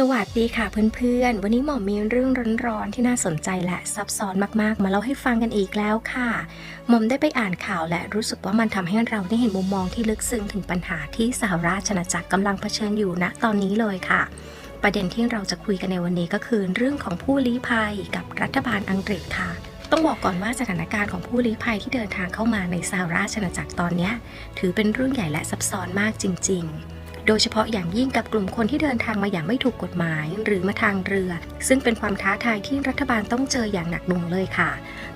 สวัสดีค่ะเพื่อนๆ วันนี้หมอมีเรื่องร้อนๆ ที่น่าสนใจและซับซ้อนมากๆ มาเล่าให้ฟังกันอีกแล้วค่ะ หมอมได้ไปอ่านข่าวและรู้สึกว่ามันทำให้เราได้เห็นมุมมองที่ลึกซึ้งถึงปัญหาที่สหราชอาณาจักรกำลังเผชิญอยู่ณตอนนี้เลยค่ะ ประเด็นที่เราจะคุยกันในวันนี้ก็คือเรื่องของผู้ลี้ภัยกับรัฐบาลอังกฤษค่ะต้องบอกก่อนว่าสถานการณ์ของผู้ลี้ภัยที่เดินทางเข้ามาในสหราชอาณาจักรตอนนี้ ถือเป็นเรื่องใหญ่และซับซ้อนมากจริงๆ โดยเฉพาะอย่างยิ่งกับกลุ่มคนที่เดินทางมาอย่างไม่ถูกกฎหมาย หรือมาทางเรือ ซึ่งเป็นความท้าทายที่รัฐบาลต้องเจออย่างหนักหน่วงเลยค่ะ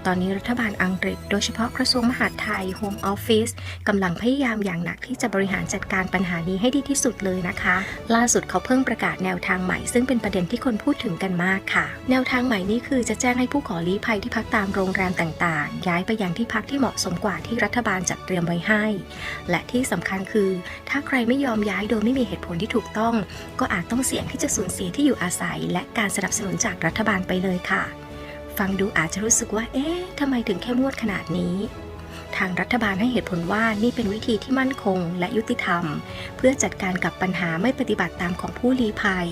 ตอนนี้รัฐบาลอังกฤษ โดยเฉพาะกระทรวงมหาดไทย Home Office กำลังพยายามอย่างหนักที่จะบริหารจัดการปัญหานี้ให้ดีที่สุดเลยนะคะ ล่าสุดเขาเพิ่งประกาศแนวทางใหม่ ซึ่งเป็นประเด็นที่คนพูดถึงกันมากค่ะ แนวทางใหม่นี้คือจะแจ้งให้ผู้ขอลี้ภัยที่พักตามโรงแรมต่างๆ ย้ายไปยังที่พักที่เหมาะสมกว่าที่รัฐบาลจัดเตรียมไว้ให้ และที่สำคัญคือ ถ้าใครไม่ยอมย้ายโดยไม่มีเหตุผลที่ถูกต้อง ก็อาจต้องเสี่ยงที่จะสูญเสียที่อยู่อาศัย และการสนับสนุนจากรัฐบาลไปเลยค่ะ ฟังดูอาจจะรู้สึกว่า เอ๊ะทำไมถึงเข้มวดขนาดนี้ ทางรัฐบาลให้เหตุผลว่านี่เป็นวิธีที่มั่นคงและยุติธรรม เพื่อจัดการกับปัญหาไม่ปฏิบัติตามของผู้ลี้ภัย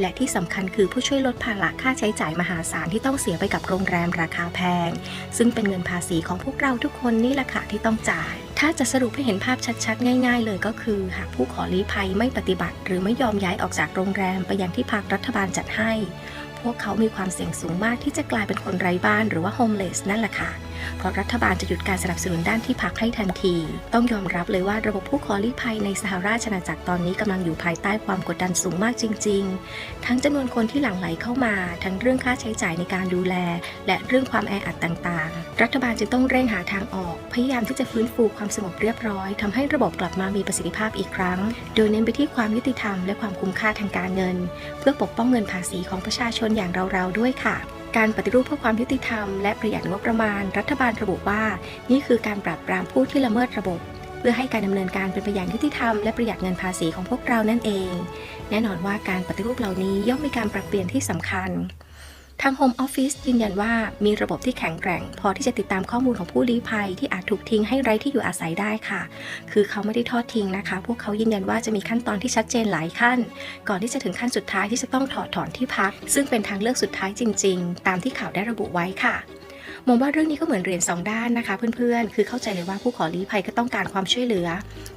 และที่สำคัญคือผู้ช่วยลดภาระค่าใช้จ่ายมหาศาลที่ต้องเสียไปกับโรงแรมราคาแพง ซึ่งเป็นเงินภาษีของพวกเราทุกคนนี่แหละค่ะที่ต้องจ่าย ถ้าจะสรุปให้เห็นภาพชัดๆ ง่าย ๆ เลยก็คือ หากผู้ขอลี้ภัยไม่ปฏิบัติ หรือไม่ยอมย้ายออกจากโรงแรมไปยังที่พักรัฐบาลจัดให้ พวกเขามีความเสี่ยงสูงมากที่จะกลายเป็นคนไร้บ้านหรือว่าโฮมเลสนั่นแหละค่ะ เพราะรัฐบาลจะหยุดการสนับสนุนด้านที่พักให้ทันที ต้องยอมรับเลยว่าระบบผู้ขอลี้ภัยในสหราชอาณาจักรตอนนี้กำลังอยู่ภายใต้ความกดดันสูงมากจริง ๆ ทั้งจำนวนคนที่หลั่งไหลเข้ามา ทั้งเรื่องค่าใช้จ่ายในการดูแล และเรื่องความแออัดต่างๆ รัฐบาลจึงต้องเร่งหาทางออก พยายามที่จะฟื้นฟูความสงบเรียบร้อยทำให้ระบบกลับมามีประสิทธิภาพอีกครั้ง โดยเน้นไปที่ความยุติธรรมและความคุ้มค่าทางการเงิน เพื่อปกป้องเงินภาษีของประชาชนอย่างเราๆด้วยค่ะ การปฏิรูปเพื่อความยุติธรรมและประหยัดงบประมาณ รัฐบาลระบุว่า นี่คือการปราบปรามผู้ที่ละเมิดระบบ เพื่อให้การดำเนินการเป็นไปอย่างยุติธรรมและประหยัดเงินภาษีของพวกเรานั่นเอง แน่นอนว่าการปฏิรูปเหล่านี้ย่อมมีการปรับเปลี่ยนที่สำคัญ ทาง Home Office ยืนยันว่ามีระบบที่แข็งแกร่ง พอที่จะติดตามข้อมูลของผู้ลี้ภัยที่อาจถูกทิ้งให้ไร้ที่อยู่อาศัยได้ค่ะ คือเขาไม่ได้ทอดทิ้งนะคะ พวกเขายืนยันว่าจะมีขั้นตอนที่ชัดเจนหลายขั้น ก่อนที่จะถึงขั้นสุดท้ายที่จะต้องถอดถอนที่พัก ซึ่งเป็นทางเลือกสุดท้ายจริง ๆ ตามที่ข่าวได้ระบุไว้ค่ะ มองว่าเรื่องนี้ก็เหมือนเหรียญสองด้านนะคะ เพื่อนๆ คือเข้าใจเลยว่าผู้ขอลี้ภัยก็ต้องการความช่วยเหลือ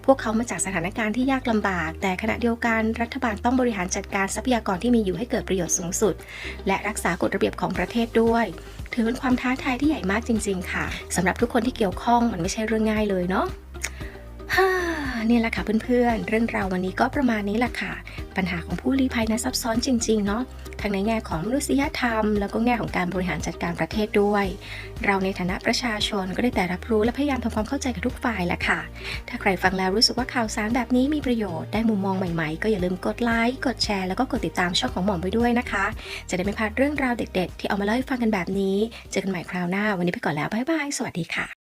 พวกเขามาจากสถานการณ์ที่ยากลำบาก แต่ขณะเดียวกันรัฐบาลต้องบริหารจัดการทรัพยากรที่มีอยู่ให้เกิดประโยชน์สูงสุด และรักษากฎระเบียบของประเทศด้วยถือเป็นความท้าทายที่ใหญ่มากจริง ๆ ค่ะสำหรับทุกคนที่เกี่ยวข้องมันไม่ใช่เรื่องง่ายเลยเนาะ นี่แหละค่ะเพื่อนๆ เรื่องราววันนี้ก็ประมาณนี้แหละค่ะ ปัญหาของผู้ลี้ภัยนะซับซ้อนจริงๆเนาะทั้งในแง่ของมนุษยธรรม แล้วก็แง่ของการบริหารจัดการประเทศด้วย เราในฐานะประชาชนก็ได้แต่รับรู้และพยายามทำความเข้าใจกับทุกฝ่ายแหละค่ะ ถ้าใครฟังแล้วรู้สึกว่าข่าวสารแบบนี้มีประโยชน์ได้มุมมองใหม่ๆ ก็อย่าลืมกดไลค์กดแชร์แล้วก็กดติดตามช่องของหม่อมไปด้วยนะคะ จะได้ไม่พลาดเรื่องราวเด็ด ๆ ที่เอามาเล่าให้ฟังกันแบบนี้ เจอกันใหม่คราวหน้า วันนี้ไปก่อนแล้วบ๊ายบายสวัสดีค่ะ